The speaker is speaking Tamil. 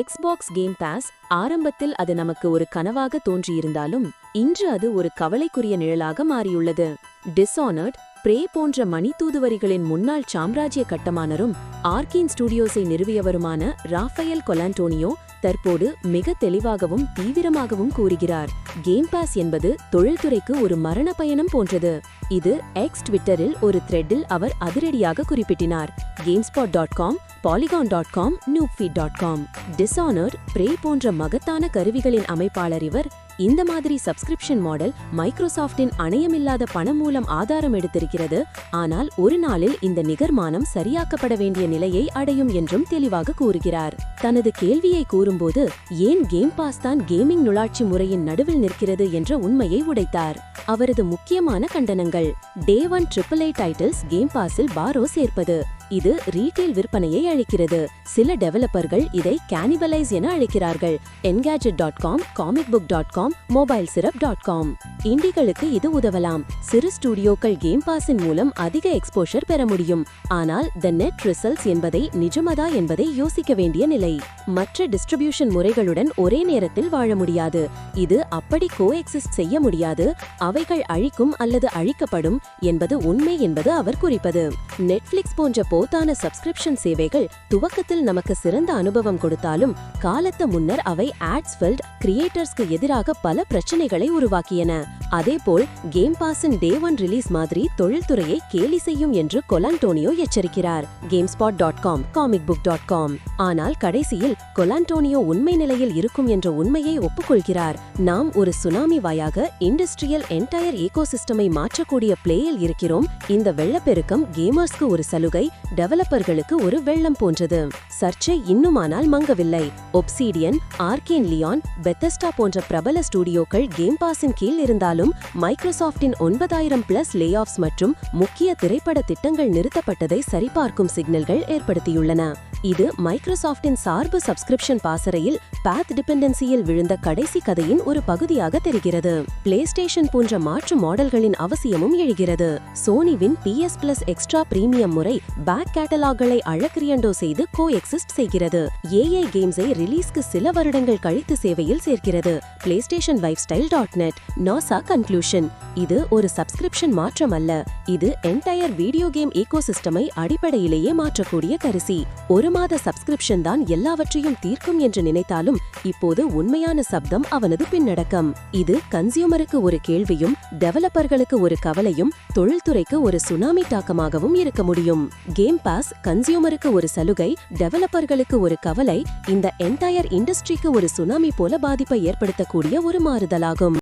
எக்ஸ்பாக்ஸ் கேம் பாஸ் ஆரம்பத்தில் அது நமக்கு ஒரு கனவாக தோன்றியிருந்தாலும் இன்று அது ஒரு கவலைக்குரிய நிழலாக மாறியுள்ளது. டிஸ்ஆனர்ட் பிரே போன்ற மணித்தூதுவரிகளின் முன்னாள் சாம்ராஜ்ய கட்டமானரும் ஆர்கின் ஸ்டுடியோஸை நிறுவியவருமான ராஃபயல் கொலாண்டோனியோ தற்போது மிக தெளிவாகவும் தீவிரமாகவும் கூறுகிறார். கேம் பாஸ் என்பது தொழில்துறைக்கு ஒரு மரண பயணம் போன்றது. இது எக்ஸ் ட்விட்டரில் ஒரு த்ரெட்டில் அவர் அதிரடியாக குறிப்பிட்டினார். GameSpot dot com Polygon dot com Newfeed dot com டிஸானர்ட் பிரே போன்ற மகத்தான கருவிகளின் அமைப்பாளர் இவர். இந்த மாதிரி சப்ஸ்கிரிப்ஷன் மாடல் மைக்ரோசாஃப்டின் அணையமில்லாத பணம் மூலம் ஆதாரம் எடுத்திருக்கிறது. ஆனால் ஒரு நாளில் இந்த நிகர்மானம் சரியாக்கப்பட வேண்டிய நிலையை அடையும் என்றும் தெளிவாக கூறுகிறார். தனது கேள்வியை கூறும்போது ஏன் கேம் பாஸ் தான் கேமிங் நுழாட்சி முறையின் நடுவில் நிற்கிறது என்ற உண்மையை உடைத்தார். அவரது முக்கியமான கண்டனங்கள் day one triple I titles game பாஸில் பாரோ சேர்ப்பது. இது ரீட்டெயில் விற்பனையை அழிக்கிறது சில டெவலப்பர்கள் இதை கேனிபலைஸ் என அழைக்கிறார்கள். Engadget dot com comic book dot com mobile syrup dot com இண்டிகளுக்கு இது உதவலாம். சிறு ஸ்டுடியோக்கள் கேம் பாஸின் மூலம் அதிக எக்ஸ்போஷர் பெற முடியும். ஆனால் த நெட் ரிசல்ட்ஸ் என்பதை நிஜமதா என்பதை யோசிக்க வேண்டிய நிலை. மற்ற டிஸ்ட்ரிபியூஷன் முறைகளுடன் ஒரே நேரத்தில் வாழ முடியாது. இது அப்படி கோஎக்ஸிஸ்ட் செய்ய முடியாது. அவைகள் அழிக்கும் அல்லது அழிக்கப்படும் என்பது உண்மை என்பது அவர் குறிப்பது. நெட்ஃபிளிக்ஸ் போன்ற போத்தான சப்ஸ்கிரிப்ஷன் சேவைகள் துவக்கத்தில் நமக்கு சிறந்த அனுபவம் கொடுத்தாலும் காலத்து முன்னர் அவை ஆட்ஸ்ஃபெல்ட் கிரியேட்டர்ஸ்க்கு எதிராக பல பிரச்சனைகளை உருவாக்கியன. அதேபோல் கேம் பாஸின் டே ஒன் ரிலீஸ் மாதிரி தொழில்துறையை கேலி செய்யும் என்று Colantonio எச்சரிக்கிறார். GameSpot dot com comic book dot com ஆனால் கடைசியில் கொலான்டோனியோ உண்மை நிலையில் இருக்கும் என்ற உண்மையை ஒப்புக்கொள்கிறார். நாம் ஒரு சுனாமி வாயாக இண்டஸ்ட்ரியல் என்டையர் ஈகோசிஸ்டமை மாற்றக்கூடிய பிளேயில் இருக்கிறோம். இந்த வெள்ளப்பெருக்கம் கேமர்ஸ்க்கு ஒரு சலுகை டெவலப்பர்களுக்கு ஒரு வெள்ளம் போன்றது. சர்ச்சை இன்னுமானால் மங்கவில்லை. ஒப்சீடியன் ஆர்கேன் லியான் பெத்தஸ்டா போன்ற பிரபல ஸ்டுடியோக்கள் கேம் பாஸின் கீழ் இருந்தாலும் மைக்ரோசாஃப்டின் ஒன்பதாயிரம் பிளஸ் லே ஆஃப்ஸ் மற்றும் முக்கிய திரைப்பட திட்டங்கள் நிறுத்தப்பட்டதை சரிபார்க்கும் சிக்னல்கள் ஏற்படுத்தியுள்ளன. இது மைக்ரோசாஃப்டின் சார்பு சப்ஸ்கிரிப்ஷன் பாசறையில் பேத் டிபெண்டன்சியில் விழுந்த கடைசி கதையின் ஒரு பகுதியாக தெரிகிறது. பிளே ஸ்டேஷன் போன்ற மாற்று மாடல்களின் அவசியமும் எழுகிறது. சோனிவின் பிஎஸ் பிளஸ் எக்ஸ்ட்ரா பிரீமியம் முறை பேக் கேட்டலாக்களை அழக்கிரியண்டோ செய்து கோ எக்ஸிஸ்ட் செய்கிறது ஏஐ கேம்ஸை ரிலீஸ்க்கு சில வருடங்கள் கழித்து சேவையில் சேர்க்கிறது. PlayStation lifestyle dot net NASA conclusion இது ஒரு சப்ஸ்கிரிப்ஷன் மாற்றம் அல்ல இது என்டையர் வீடியோ கேம் ஈகோசிஸ்டமை அடிப்படையிலேயே மாற்றக்கூடிய கரிசி. ஒரு மாத சப்ஸ்கிரிப்ஷன் தான் எல்லாவற்றையும் தீர்க்கும் என்று நினைத்தாலும் இப்போது உண்மையான சப்தம் அவனது பின்னடக்கம். இது கன்சியூமருக்கு ஒரு கேள்வியும் டெவலப்பர்களுக்கு ஒரு கவலையும் தொழில்துறைக்கு ஒரு சுனாமி தாக்கமாகவும் இருக்க முடியும். கேம் பாஸ் கன்சியூமருக்கு ஒரு சலுகை டெவலப்பர்களுக்கு ஒரு கவலை இந்த என்டையர் இண்டஸ்ட்ரிக்கு ஒரு சுனாமி போல பாதிப்பை ஏற்படுத்தக்கூடிய ஒரு மாறுதலாகும்.